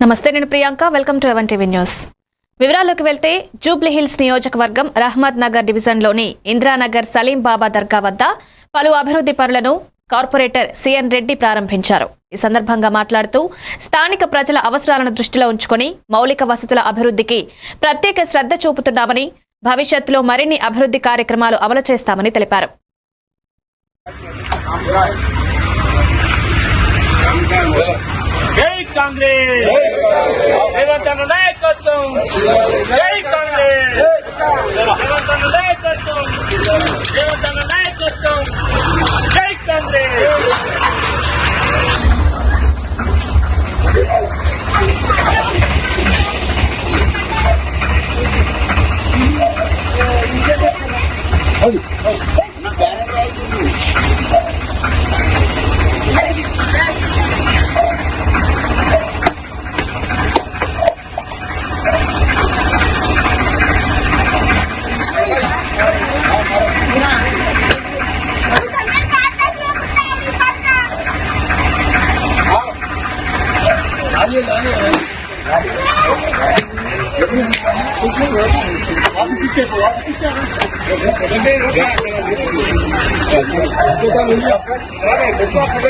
నమస్తే నేను Priyanka. Welcome to ఎవన్ TV news వివరాల్లోకి వెళ్తే జూబ్లీ హిల్స్ నియోజకవర్గం రహ్మద్ నగర్ డివిజన్లోని ఇందిరానగర్ సలీం బాబా దర్గా వద్ద పలు అభివృద్ధి పనులను కార్పొరేటర్ సిఎన్ రెడ్డి ప్రారంభించారు. ఈ సందర్భంగా మాట్లాడుతూ స్థానిక ప్రజల అవసరాలను దృష్టిలో ఉంచుకొని మౌలిక వసతుల అభివృద్ధికి ప్రత్యేక శ్రద్ధ చూపుతున్నామని భవిష్యత్తులో మరిన్ని అభివృద్ధి కార్యక్రమాలు అమలు చేస్తామని తెలిపారు. కాంగ్రెస్. రేవంత్ అన్న నాయకత్వం. 食べてください。